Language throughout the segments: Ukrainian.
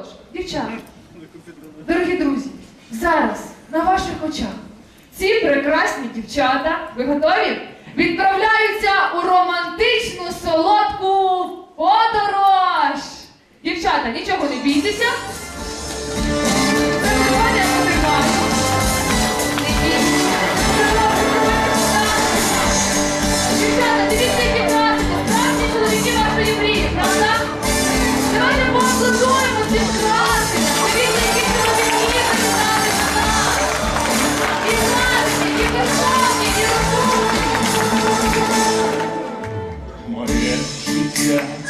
Отож, дівчата, дорогі друзі, зараз на ваших очах ці прекрасні дівчата, ви готові? Відправляються у романтичну солодку подорож. Дівчата, нічого не бійтеся,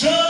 show.